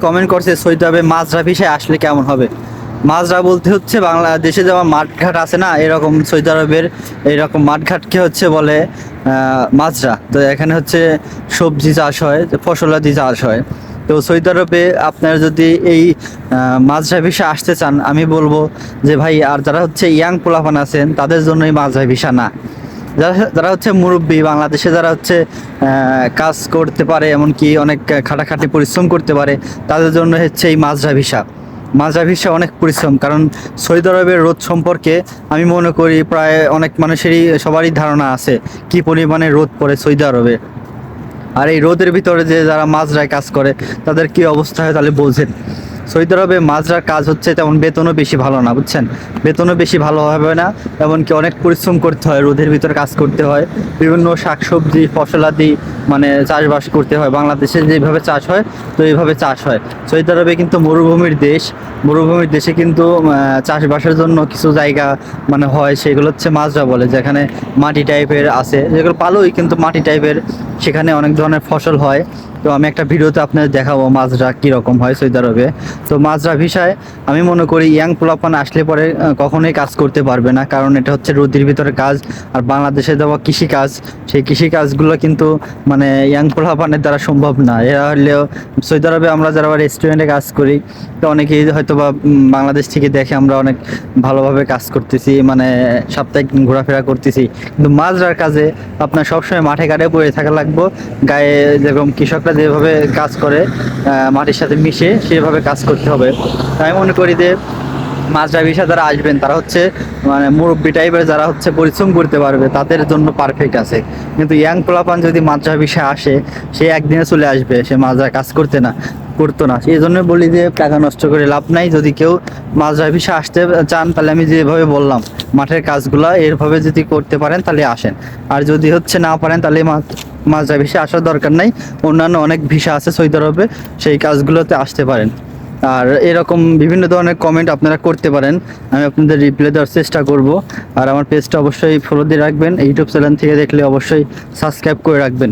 Comment করছে Saudi আরবে মাজরা ভিসায় আসলে কেমন হবে? মাজরা বলতে হচ্ছে, বাংলাদেশে যেমন মাঠঘাট আছে না, এরকম সৌদি আরবের এরকম মাঠঘাটকে হচ্ছে বলে মাজরা। তো এখানে হচ্ছে সবজি চাষ হয় ফসলাদি চাষ হয়। তো সৌদি আরবে আপনারা যদি এই মাজরা ভিসা আসতে চান, আমি বলব যে ভাই, আর যারা হচ্ছে ইয়াং পোলাপান আছেন, তাদের জন্যই মাজরা ভিসা না। যারা যারা হচ্ছে মুরব্বী, বাংলাদেশে যারা হচ্ছে কাজ করতে পারে, এমনকি অনেক খাটাখাটি পরিশ্রম করতে পারে, তাদের জন্য হচ্ছে এই মাজরা ভিসা মাজরা ভিসা অনেক পরিশ্রম, কারণ সৌদি আরবের রোদ সম্পর্কে আমি মনে করি প্রায় অনেক মানুষেরই, সবারই ধারণা আছে কি পরিমাণে রোদ পড়ে সৌদি আরবে আর এই রোদের ভিতরে যে যারা মাজরায় কাজ করে, তাদের কি অবস্থা হয় তাহলে বোঝেন। সৌদি আরবে মাজরার কাজ হচ্ছে তেমন বেতনও বেশি ভালো না, বুঝছেন? বেতনও বেশি ভালো হবে না, এমনকি অনেক পরিশ্রম করতে হয়, রোদের ভিতরে কাজ করতে হয়, বিভিন্ন শাকসবজি, ফসলাদি মানে চাষবাস করতে হয়, বাংলাদেশে যেভাবে চাষ হয়, তো এইভাবে চাষ হয়। সৌদি আরবে কিন্তু মরুভূমির দেশ, মরুভূমির দেশে কিন্তু চাষবাসের জন্য কিছু জায়গা মানে হয়, সেগুলো হচ্ছে মাজরা বলে, যেখানে মাটি টাইপের আছে, যেগুলো পালোই কিন্তু মাটি টাইপের সেখানে অনেক ধরনের ফসল হয়। তো আমি একটা ভিডিওতে আপনাদের দেখাবো মাজরা কীরকম হয় সৌদি আরবে তো মাজরা ভিসায় আমি মনে করি ইয়াং পোলাপান আসলে পরে কখনোই কাজ করতে পারবে না। কারণ এটা হচ্ছে রোদির ভিতরে কাজ, আর বাংলাদেশে দেওয়া কৃষি কাজ। সেই কৃষি কাজগুলো কিন্তু মানে ইয়াং পোলাপানের দ্বারা সম্ভব না। এরা হলেও সৌদি আরবে আমরা যারা রেস্টুরেন্টে কাজ করি, তো অনেকেই হয়তো বা বাংলাদেশ থেকে দেখে আমরা অনেক ভালোভাবে কাজ করতেছি মানে সাপ্তাহিক ঘোরাফেরা করতেছি। কিন্তু মাজরার কাজে আপনার সবসময় মাঠে ঘাটে পড়ে থাকা লাগবো। গায়ে যেরকম কৃষকরা যেভাবে কাজ করে মাটির সাথে মিশে সেভাবে কাজ করতে হবে। আমি মনে করি যে মাজরা ভিসা যারা আসবেন, তারা হচ্ছে মানে মুরব্বী টাইপের যারা হচ্ছে পরিশ্রম করতে পারবে, তাদের জন্য পারফেক্ট আছে। কিন্তু ইয়াং পোলাপান যদি মাজরা ভিসা আসে, সে একদিনে চলে আসবে, সে মাজরা কাজ করতে না, করতো না। সেই জন্য বলি যে টাকা নষ্ট করে লাভ নাই। যদি কেউ মাজরা ভিসা আসতে চান, তাহলে আমি যেভাবে বললাম, মাঠের কাজগুলো এরভাবে যদি করতে পারেন, তাহলে আসেন। আর যদি হচ্ছে না পারেন, তাহলে মা- মাজরা ভিসা আসার দরকার নাই। অন্যান্য অনেক ভিসা আছে সৌদি আরবে, সেই কাজগুলোতে আসতে পারেন। আর এরকম বিভিন্ন ধরনের কমেন্ট আপনারা করতে পারেন। আমি আপনাদের রিপ্লাই দেওয়ার চেষ্টা করব। আর আমার পেজটা অবশ্যই ফলো দিয়ে রাখবেন। ইউটিউব চ্যানেল থেকে দেখলে অবশ্যই সাবস্ক্রাইব করে রাখবেন।